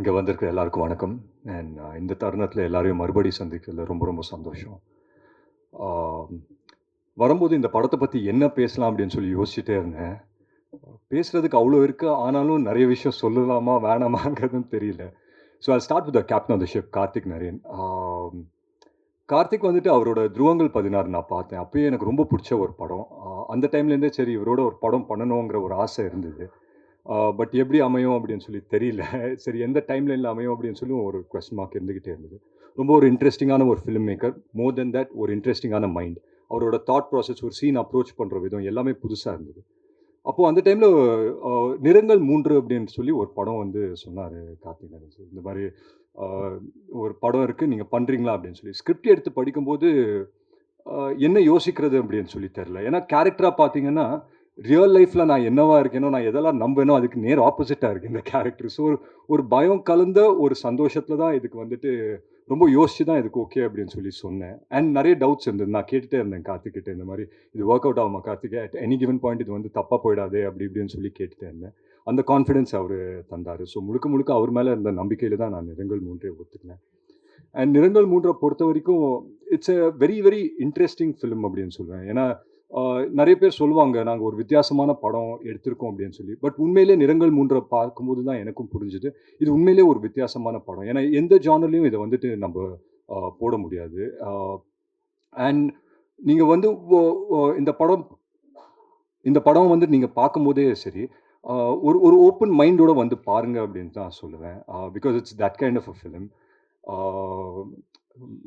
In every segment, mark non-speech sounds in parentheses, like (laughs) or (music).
இங்கே வந்திருக்கிற எல்லாருக்கும் வணக்கம். அண்ட் uh, இந்த தருணத்தில் எல்லாரையும் மறுபடியும் சந்திக்கிறதுல ரொம்ப ரொம்ப சந்தோஷம். வரும்போது இந்த படத்தை பற்றி என்ன பேசலாம் அப்படின்னு சொல்லி யோசிச்சுட்டே இருந்தேன். பேசுகிறதுக்கு அவ்வளோ இருக்குது ஆனாலும் நிறைய விஷயம் சொல்லலாமா வேணாமாங்கிறதும் தெரியல. So I start with captain of the ship Karthik Naren. Karthik வந்துட்டு அவரோட துருவங்கள் பதினாறு நான் பார்த்தேன். அப்பயே எனக்கு ரொம்ப பிடிச்ச ஒரு படம். அந்த டைம்லேருந்தே சரி இவரோட ஒரு படம் பண்ணணுங்கிற ஒரு ஆசை இருந்தது. பட் எப்படி அமையும் அப்படின்னு சொல்லி தெரியல. (laughs) சரி எந்த டைம்லைனில் அமையும் அப்படின்னு சொல்லி ஒரு கொஸ்டின் மார்க் இருந்துக்கிட்டே இருந்தது. ரொம்ப ஒரு இன்ட்ரெஸ்டிங்கான ஒரு film maker more then that ஒரு இன்ட்ரெஸ்டிங்கான மைண்ட் அவரோட தாட் ப்ராசஸ் ஒரு சீன் அப்ரோச் பண்ணுற விதம் எல்லாமே புதுசாக இருந்தது. அப்போது அந்த டைமில் நிறங்கள் மூன்று அப்படின்னு சொல்லி ஒரு படம் வந்து சொன்னார் கார்த்திக் நரேன் இந்த மாதிரி ஒரு படம் இருக்குது நீங்கள் பண்ணுறீங்களா அப்படின்னு சொல்லி. ஸ்கிரிப்ட் எடுத்து படிக்கும்போது என்ன யோசிக்கிறது அப்படின்னு சொல்லி தெரில ஏன்னா கேரக்டராக பார்த்தீங்கன்னா ரியல் லைஃப்பில் நான் என்னவா இருக்கேனோ நான் எதெல்லாம் நம்பேனோ அதுக்கு நேர் ஆப்போசிட்டாக இருக்குது இந்த கேரக்டர் ஸோ ஒரு பயம் கலந்த ஒரு சந்தோஷத்தில் தான் இதுக்கு வந்துட்டு ரொம்ப யோசிச்சு தான் இதுக்கு ஓகே அப்படின்னு சொல்லி சொன்னேன். அண்ட் நிறைய டவுட்ஸ் இருந்தது. நான் கேட்டுகிட்டே இருந்தேன் கார்த்திக்கிட்ட இந்த மாதிரி இது ஒர்க் அவுட் ஆகுமா Karthik? At any given point இது வந்து தப்பாக போயிடாதே அப்படி இப்படின்னு சொல்லி கேட்டுட்டே இருந்தேன். அந்த கான்ஃபிடென்ஸ் அவர் தந்தார். ஸோ முழுக்க முழுக்க அவர் மேலே இருந்த நம்பிக்கையில் தான் நான் நிறங்கள் மூன்றே ஒத்துக்கினேன். அண்ட் நிறங்கள் மூன்றை பொறுத்த வரைக்கும் it's a very very interesting film அப்படின்னு சொல்லுவேன் ஏன்னா நிறைய பேர் சொல்லுவாங்க நாங்கள் ஒரு வித்தியாசமான படம் எடுத்திருக்கோம் அப்படின்னு சொல்லி. பட் உண்மையிலே நிறங்கள் மூன்றை பார்க்கும்போது தான் எனக்கும் புரிஞ்சுது. இது உண்மையிலே ஒரு வித்தியாசமான படம். ஏன்னா எந்த ஜானர்லையும் இதை வந்துட்டு நம்ம போட முடியாது. அண்ட் நீங்கள் வந்து ஓ- இந்த படம் இந்த படம் வந்து நீங்கள் பார்க்கும்போதே சரி ஒரு ஒரு ஓப்பன் மைண்டோட வந்து பாருங்க அப்படின்னு தான் சொல்லுவேன். Because it's that kind of a film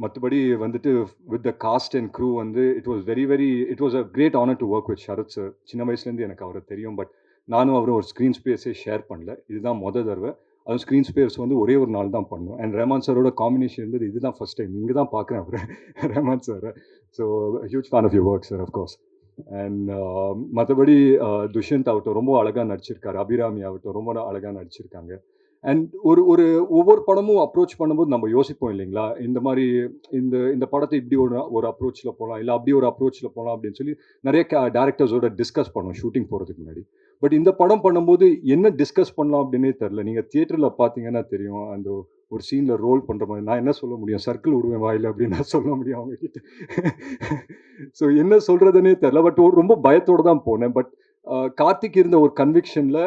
மற்றபடி வந்துட்டு with the cast and crew வந்து it was very very it was a great honour to work with Sharath sir சின்ன வயசுலேருந்து எனக்கு அவரை தெரியும் பட் நானும் அவரும் ஒரு ஸ்க்ரீன் ஸ்பேஸே ஷேர் பண்ணல. இதுதான் மொதல் தடவை. அதுவும் ஸ்க்ரீன் ஸ்பேஸ் வந்து ஒரே ஒரு நாள் தான் பண்ணோம். அண்ட் ரஹமான் சாரோட காம்பினேஷன் இருந்தது இதுதான் ஃபர்ஸ்ட் டைம் இங்கே தான் பார்க்குறேன் அவர். Rahman sir so huge fan of you work sir of course and மற்றபடி துஷ்யந்த் ஆகட்டும் ரொம்ப அழகாக நடிச்சிருக்காரு. அபிராமி ஆகட்டும் ரொம்ப அழகாக நடிச்சிருக்காங்க. அண்ட் ஒரு ஒரு ஒவ்வொரு படமும் அப்ரோச் பண்ணும்போது நம்ம யோசிப்போம் இல்லைங்களா? இந்த மாதிரி இந்த இந்த படத்தை இப்படி ஒரு ஒரு அப்ரோச்சில் போகலாம் இல்லை அப்படி ஒரு அப்ரோச்சில் போகலாம் அப்படின்னு சொல்லி நிறைய டேரக்டர்ஸோட டிஸ்கஸ் பண்ணோம் ஷூட்டிங் போகிறதுக்கு முன்னாடி. பட் இந்த படம் பண்ணும்போது என்ன டிஸ்கஸ் பண்ணலாம் அப்படின்னே தெரில நீங்கள் தியேட்டரில் பார்த்தீங்கன்னா தெரியும் அந்த ஒரு சீனில் ரோல் பண்ணுற மாதிரி. நான் என்ன சொல்ல முடியும்? சர்க்கிள் விடுவேன் வாயில் அப்படின்னு நான் சொல்ல முடியும் அவங்ககிட்ட. ஸோ என்ன சொல்கிறதுனே தெரில பட் ரொம்ப பயத்தோடு தான் போனேன். பட் கார்த்திக் இருந்த ஒரு கன்விக்ஷனில்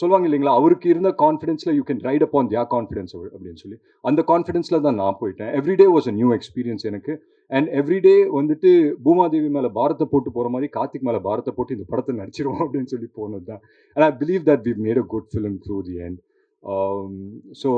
சொல்லுவாங்க இல்லைங்களா? அவருக்கு இருந்த கான்ஃபிடென்ஸில் you can ride upon the confidence அப்படின்னு சொல்லி. அந்த கான்ஃபிடென்ஸில் தான் நான் போயிட்டேன். Every day was a new experience எனக்கு. அண்ட் எவ்ரிடே வந்துட்டு பூமாதேவி மேலே பாரத்தை போட்டு போகிற மாதிரி கார்த்திக் மேலே பாரத்தை போட்டு இந்த படத்தை நடிச்சிருவோம் (laughs) அப்படின்னு சொல்லி போனது தான் and I believe that we made a good film through the end so